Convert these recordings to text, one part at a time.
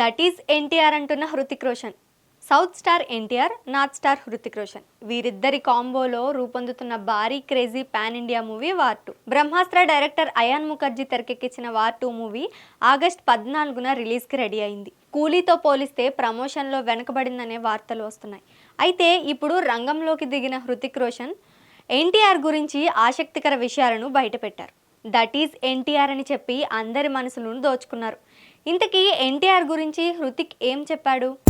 That is NTR అంటున్న Hrithik Roshan. South star NTR north star Hrithik Roshan. వీరిద్దరి కాంబోలో రూపొందుతున్న భారీ crazy pan India movie War two. Brahmastra director Ayan Mukerji తెరకెక్కించిన War two movie August పద్నాలుగున రిలీజ్కి ready అయింది. కూలీతో పోలిస్తే ప్రమోషన్లో వెనకబడిందనే వార్తలు వస్తున్నాయి. అయితే ఇప్పుడు రంగంలోకి దిగిన హృతిక్ రోషన్ ఎన్టీఆర్ గురించి ఆసక్తికర విషయాలను బయటపెట్టారు. దట్ ఈజ్ ఎన్టీఆర్ అని చెప్పి అందరి మనసులను దోచుకున్నారు. ఇంతకీ ఎన్టీఆర్ గురించి హృతిక్ ఏం చెప్పాడు?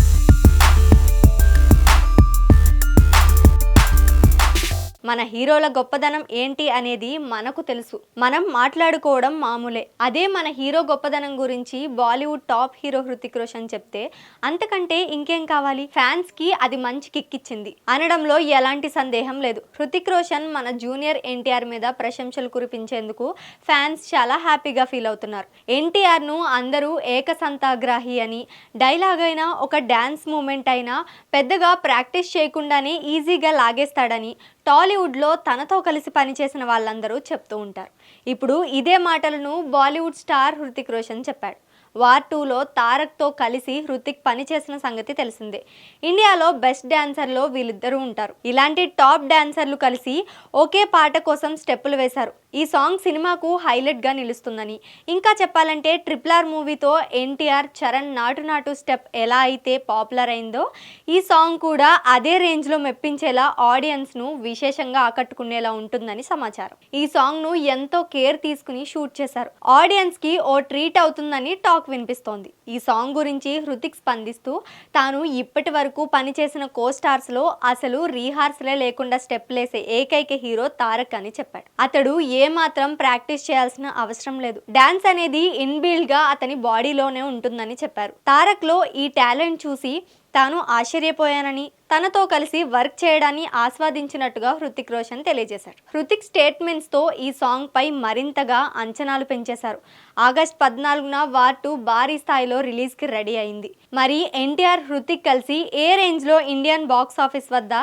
మన హీరోల గొప్పదనం ఏంటి అనేది మనకు తెలుసు. మనం మాట్లాడుకోవడం మామూలే. అదే మన హీరో గొప్పదనం గురించి Bollywood top hero Hrithik Roshan చెప్తే అంతకంటే ఇంకేం కావాలి? ఫ్యాన్స్కి అది మంచి కిక్కిచ్చింది. అనడంలో ఎలాంటి సందేహం లేదు. హృతిక్ రోషన్ మన జూనియర్ ఎన్టీఆర్ మీద ప్రశంసలు కురిపించేందుకు ఫ్యాన్స్ చాలా హ్యాపీగా ఫీల్ అవుతున్నారు. ఎన్టీఆర్ను అందరూ ఏకసంతాగ్రాహి అని డైలాగ్ అయినా ఒక డ్యాన్స్ మూమెంట్ అయినా పెద్దగా ప్రాక్టీస్ చేయకుండానే ఈజీగా లాగేస్తాడని టాలీవుడ్లో తనతో కలిసి పనిచేసిన వాళ్ళందరూ చెప్తూ ఉంటారు. ఇప్పుడు ఇదే మాటలను బాలీవుడ్ స్టార్ హృతిక్ రోషన్ చెప్పాడు. వార్ టూలో తారక్తో కలిసి హృతిక్ పనిచేసిన సంగతి తెలిసిందే. ఇండియాలో బెస్ట్ డాన్సర్లో వీళ్ళిద్దరూ ఉంటారు. ఇలాంటి టాప్ డాన్సర్లు కలిసి ఒకే పాట కోసం స్టెప్పులు వేశారు. ఈ సాంగ్ సినిమాకు హైలైట్గా నిలుస్తుందని. ఇంకా చెప్పాలంటే ట్రిపుల్ ఆర్ మూవీతో ఎన్టీఆర్ చరణ్ నాటు నాటు స్టెప్ ఎలా అయితే పాపులర్ అయిందో ఈ సాంగ్ కూడా అదే రేంజ్లో మెప్పించేలా ఆడియన్స్ను విశేషంగా ఆకట్టుకునేలా ఉంటుందని సమాచారం. ఈ సాంగ్ను ఎంతో కేర్ తీసుకుని షూట్ చేశారు. ఆడియన్స్కి ఓ ట్రీట్ అవుతుందని టాక్ వినిపిస్తోంది. ఈ సాంగ్ గురించి హృతిక్ స్పందిస్తూ తాను ఇప్పటి వరకు పనిచేసిన కో స్టార్స్లో అసలు రీహార్సలే లేకుండా స్టెప్లేసే ఏకైక హీరో తారక్ అని చెప్పాడు. అతడు ఏ మాత్రం ప్రాక్టీస్ చేయాల్సిన అవసరం లేదు. డాన్స్ అనేది ఇన్బిల్డ్గా అతని బాడీలోనే ఉంటుందని చెప్పారు. తారక్లో ఈ టాలెంట్ చూసి తాను ఆశ్చర్యపోయానని తనతో కలిసి వర్క్ చేయడాన్ని ఆస్వాదించినట్టుగా హృతిక్ రోషన్ తెలియజేశారు హృతిక్ స్టేట్మెంట్స్తో ఈ సాంగ్పై మరింతగా అంచనాలు పెంచేశారు. ఆగస్ట్ పద్నాలుగున వార్ టూ భారీ స్థాయిలో రిలీజ్కి రెడీ అయింది. మరి ఎన్టీఆర్ హృతిక్ కలిసి ఏ రేంజ్లో ఇండియన్ బాక్స్ ఆఫీస్ వద్ద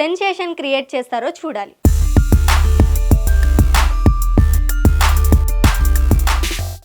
సెన్సేషన్ క్రియేట్ చేస్తారో చూడాలి.